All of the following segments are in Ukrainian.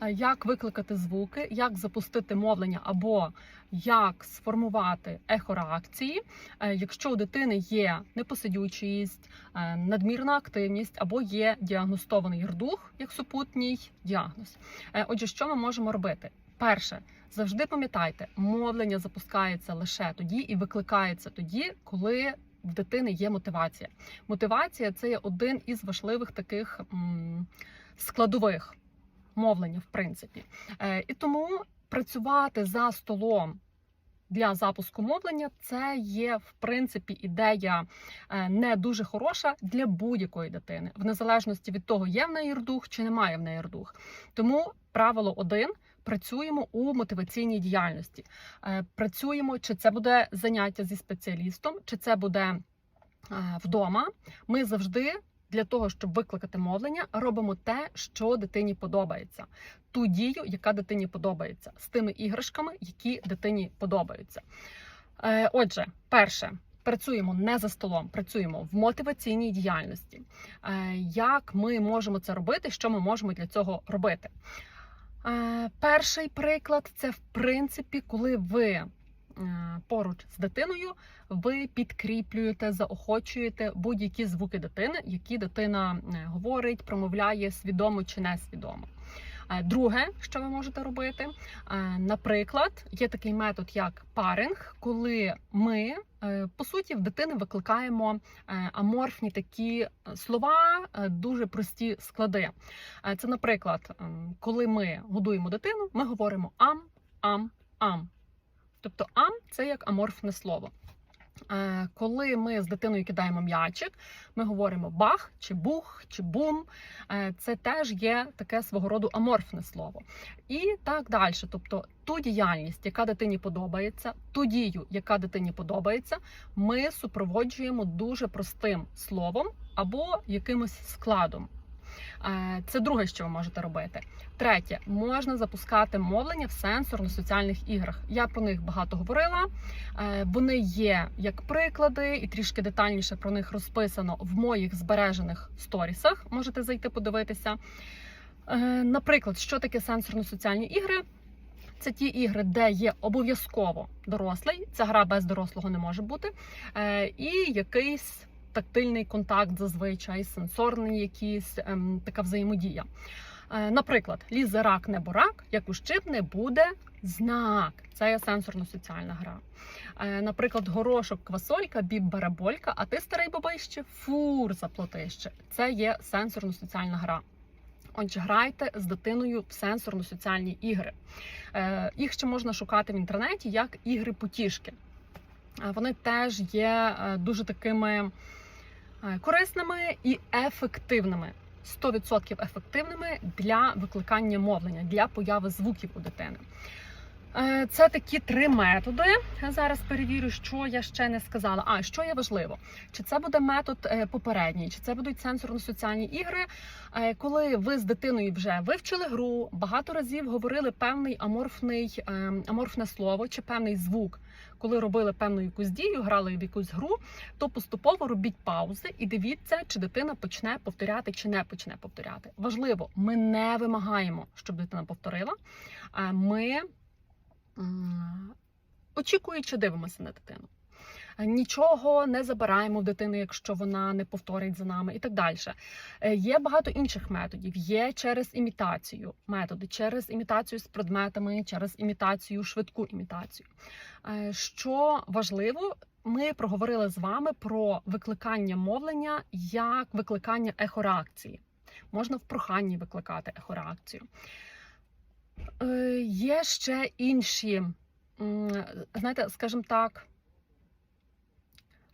е, як викликати звуки, як запустити мовлення або як сформувати ехореакції, е, якщо у дитини є непосидючість, е, надмірна активність або є діагностований рдух як супутній діагноз. Отже, що ми можемо робити? Перше, завжди пам'ятайте, мовлення запускається лише тоді і викликається тоді, коли в дитини є мотивація. Мотивація це є один із важливих таких складових мовлення, в принципі. Е, І тому працювати за столом. Для запуску мовлення це є в принципі ідея е, не дуже хороша для будь-якої дитини, в незалежності від того, є в неї рдух чи немає в неї рдух. Тому правило один працюємо у мотиваційній діяльності. Е, Працюємо, чи це буде заняття зі спеціалістом, чи це буде вдома. Ми завжди для того, щоб викликати мовлення, робимо те, що дитині подобається. Ту дію, яка дитині подобається, з тими іграшками, які дитині подобаються. Е, Отже, перше. Працюємо не за столом, працюємо в мотиваційній діяльності. Е, Як ми можемо це робити? Що ми можемо для цього робити? Е, Перший приклад це в принципі, коли ви поруч з дитиною ви підкріплюєте, заохочуєте будь-які звуки дитини, які дитина говорить, промовляє свідомо чи несвідомо. Е, Друге, що ви можете робити, е, наприклад, є такий метод, як паринг, коли ми е, по суті в дитини викликаємо аморфні такі слова, дуже прості склади. Це, наприклад, коли ми годуємо дитину, ми говоримо ам, ам, ам. Тобто ам це як аморфне слово. Е, Коли ми з дитиною кидаємо м'ячик, ми говоримо бах чи бух чи бум. Е, Це теж є таке свого роду аморфне слово. І так далі. Тобто ту діяльність, яка дитині подобається, ту дію, яка дитині подобається, ми супроводжуємо дуже простим словом або якимось складом. Е, Це друге, що ви можете робити. Третє, можна запускати мовлення в сенсорно-соціальних іграх. Я про них багато говорила. Е, Вони є як приклади, і трішки детальніше про них розписано в моїх збережених сторісах. Можете зайти подивитися. Е, Наприклад, що таке сенсорно-соціальні ігри? Це ті ігри, де є обов'язково дорослий. Ця гра без дорослого не може бути. І якийсь тактильний контакт зазвичай, сенсорний якийсь ем, така взаємодія. Е, Наприклад, лізе рак не борак, як ущипне буде знак. Це є сенсорно-соціальна гра. Е, Наприклад, горошок, квасолька, біб бараболька, а ти старий бабище, фур заплатище. Це є сенсорно-соціальна гра. Отже, грайте з дитиною в сенсорно-соціальні ігри. Е, Їх ще можна шукати в інтернеті як ігри потішки. Е, Вони теж є е, дуже такими корисними і ефективними. 100% ефективними для викликання мовлення, для появи звуків у дитини. Е, Це такі три методи. Зараз перевірю, що я ще не сказала. А що є важливо? Чи це буде метод е, попередній, чи це будуть сенсорно-соціальні ігри, Е, коли ви з дитиною вже вивчили гру, багато разів говорили певний аморфний аморфне слово чи певний звук. Коли робили певну якусь дію, грали в якусь гру, то поступово робіть паузи і дивіться, чи дитина почне повторяти чи не почне повторяти. Важливо, ми не вимагаємо, щоб дитина повторила. Ми очікуючи, дивимося на дитину. Нічого не забираємо в дитини, якщо вона не повторить за нами, і так далі. Е, Є багато інших методів. Є через імітацію методи, через імітацію з предметами, через імітацію, швидку імітацію. Е, Що важливо, ми проговорили з вами про викликання мовлення як викликання ехореакції. Можна в проханні викликати ехореакцію. Е, Є ще інші, знаєте, скажімо так.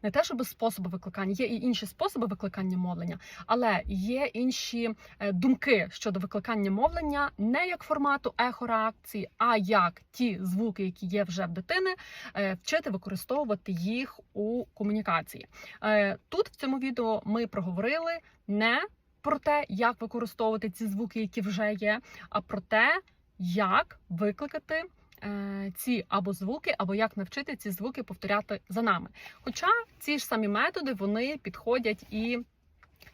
Не те, щоб способи викликання, є і інші способи викликання мовлення, але є інші е, думки щодо викликання мовлення не як формату ехореакції, а як ті звуки, які є вже в дитини, е, вчити використовувати їх у комунікації. Тут в цьому відео ми проговорили не про те, як використовувати ці звуки, які вже є, а про те, як викликати е, ці або звуки, або як навчити ці звуки повторяти за нами. Хоча ці ж самі методи вони підходять і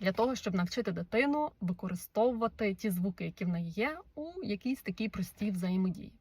для того, щоб навчити дитину використовувати ті звуки, які в неї є, у якійсь такій простій взаємодії.